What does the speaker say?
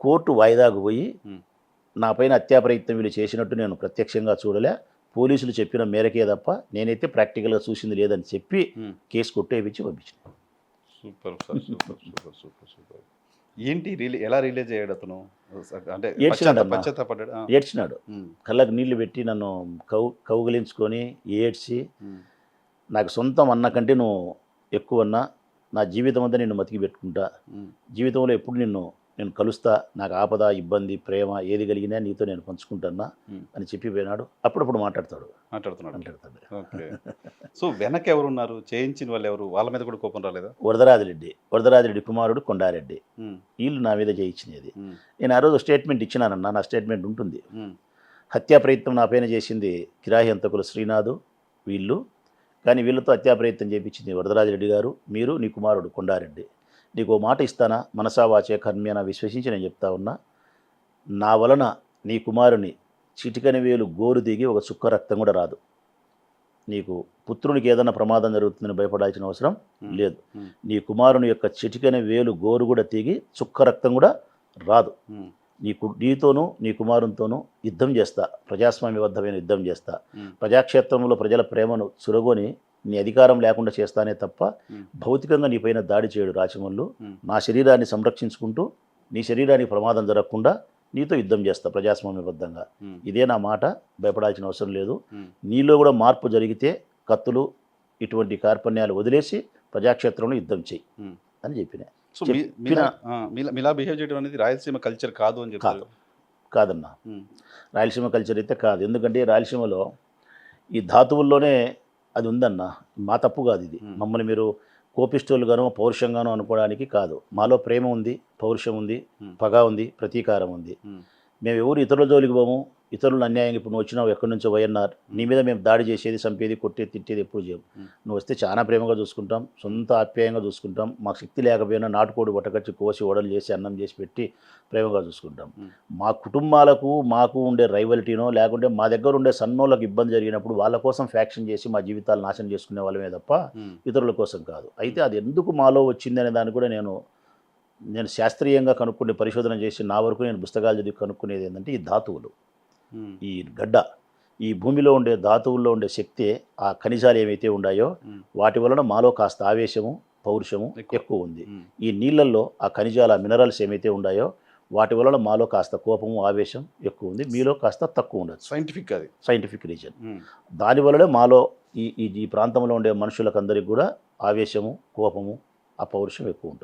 Court వాయిదాకు పోయి ఉమ్. నా పైన హత్యా ప్రయత్నం వీళ్ళు చేసినట్టు నేను ప్రత్యక్షంగా చూడలే. పోలీసులు చెప్పిన మేరకే తప్ప నేనైతే ప్రాక్టికల్గా చూసింది లేదని చెప్పి. కేసు కొట్టేపించి పంపించిన. Super sir super super super super. ఏంటి రిలీ ఎలా రిలీజ్ అయ్యాడు అతను? అంటే ఏడ్చినాడు. ఏడ్చినాడు కళ్ళకు నీళ్ళు పెట్టి నన్ను కౌ కౌగిలించుకొని ఏడ్చి నాకు సొంతం అన్న కంటే నువ్వు ఎక్కువ అన్నా నా జీవితం అంతా నిన్ను మతికి పెట్టుకుంటా. జీవితంలో ఎప్పుడు నిన్ను నేను కలుస్తా నాకు ఆపద ఇబ్బంది ప్రేమ ఏది కలిగినా నీతో నేను పంచుకుంటున్నా ఉమ్. అని చెప్పి పోయినాడు అప్పుడప్పుడు మాట్లాడతాడు. మాట్లాడుతున్నాడు. మాట్లాడతాడు. సో వెనక ఎవరు ఉన్నారు చేయించిన వాళ్ళు ఎవరు? వాళ్ళ మీద కూడా కోపం రాలేదా? వరదరాజిరెడ్డి. వరదరాజిరెడ్డి కుమారుడు కొండారెడ్డి. వీళ్ళు నా మీద చేయించినది. నేను ఆ రోజు స్టేట్మెంట్ ఇచ్చినానన్నా నా స్టేట్మెంట్ ఉంటుంది. హత్యా ప్రయత్నం నా పైన చేసింది కిరాయి హంతకులు శ్రీనాథు వీళ్ళు. కానీ వీళ్ళతో హత్యా ప్రయత్నం చేయించింది వరదరాజిరెడ్డి గారు మీరు నీ కుమారుడు కొండారెడ్డి. నీకు ఓ మాట ఇస్తానా? మనసా వాచే కర్మ్యన విశ్వసించి నేను చెప్తా ఉన్నా. నా వలన నీ కుమారుని చిటికని వేలు గోరు దిగి ఒక చుక్క రక్తం కూడా రాదు. నీకు పుత్రునికి ఏదైనా ప్రమాదం జరుగుతుందని భయపడాల్సిన అవసరం లేదు. నీ కుమారుని యొక్క చిటికని వేలు గోరు కూడా తిగి చుక్క రక్తం కూడా రాదు. నీ కు నీతోనూ నీ కుమారునితోనూ యుద్ధం చేస్తా. ప్రజాస్వామ్యబద్ధమైన యుద్ధం చేస్తా. ప్రజాక్షేత్రంలో ప్రజల ప్రేమను సురగొని నీ అధికారం లేకుండా చేస్తానే తప్ప భౌతికంగా నీ పైన దాడి చేయడు రాచమల్లు. నా శరీరాన్ని సంరక్షించుకుంటూ నీ శరీరానికి ప్రమాదం జరగకుండా నీతో యుద్ధం చేస్తా ప్రజాస్వామ్యబద్ధంగా ఇదే నా మాట భయపడాల్సిన అవసరం లేదు. నీలో కూడా మార్పు జరిగితే కత్తులు ఇటువంటి కార్పణ్యాలు వదిలేసి ప్రజాక్షేత్రంలో యుద్ధం చేయి. అని చెప్పిన. సో మీలా బిహేవ్ చేయడం అనేది రాయలసీమ కల్చర్ కాదు అని చెప్తారు కాదన్నా. రాయలసీమ కల్చర్ అయితే కాదు. ఎందుకంటే రాయలసీమలో ఈ ధాతువుల్లోనే అది ఉందన్న. మా తప్పు కాదు ఇది. మమ్మల్ని మీరు కోపిస్టోలుగానో పౌరుషంగానో అనుకోవడానికి కాదు. మాలో ప్రేమ ఉంది పౌరుషం ఉంది. పగ ఉంది ప్రతీకారం ఉంది. మేము ఎవరు ఇతరుల జోలికి పోము ఇతరులను అన్యాయంగా ఇప్పుడు నువ్వు వచ్చినావు ఎక్కడి నుంచో వైఎన్ఆర్ నీ మీద మేము దాడి చేసేది చంపేది కొట్టేది తిట్టేది ఎప్పుడు చేయం. నువ్వు వస్తే చాలా ప్రేమగా చూసుకుంటాం సొంత ఆప్యాయంగా చూసుకుంటాం మాకు శక్తి లేకపోయినా నాటుకోడి బట్టకచ్చి కోసి ఓడలు చేసి అన్నం చేసి పెట్టి ప్రేమగా చూసుకుంటాం. మా కుటుంబాలకు మాకు ఉండే రైవల్టీనో లేకుంటే మా దగ్గర ఉండే సన్నోళ్ళకి ఇబ్బంది జరిగినప్పుడు వాళ్ళ కోసం ఫ్యాక్షన్ చేసి మా జీవితాలు నాశనం చేసుకునే వాళ్ళమే తప్ప ఇతరుల కోసం కాదు. అయితే అది ఎందుకు మాలో వచ్చింది అనే దాన్ని కూడా నేను నేను శాస్త్రీయంగా కనుక్కునే పరిశోధన చేసి నా వరకు నేను పుస్తకాలు చదివి కనుక్కునేది ఏంటంటే ఈ ధాతువులు. ఈ గడ్డ ఈ భూమిలో ఉండే ధాతువుల్లో ఉండే శక్తి ఆ ఖనిజాలు ఏవైతే ఉన్నాయో వాటి వలన మాలో కాస్త ఆవేశము పౌరుషము ఎక్కువ. ఉంది. ఈ నీళ్ళల్లో ఆ ఖనిజాల మినరల్స్ ఏమైతే ఉన్నాయో వాటి వలన మాలో కాస్త కోపము ఆవేశం ఎక్కువ ఉంది. మీలో కాస్త తక్కువ ఉండొచ్చు. సైంటిఫిక్ అది. సైంటిఫిక్ రీజన్ ఉమ్, దాని వలనే మాలో ఈ ఈ ఈ ప్రాంతంలో ఉండే మనుషులకు అందరికి కూడా ఆవేశము కోపము ఆ పౌరుషం ఎక్కువ ఉంటుంది.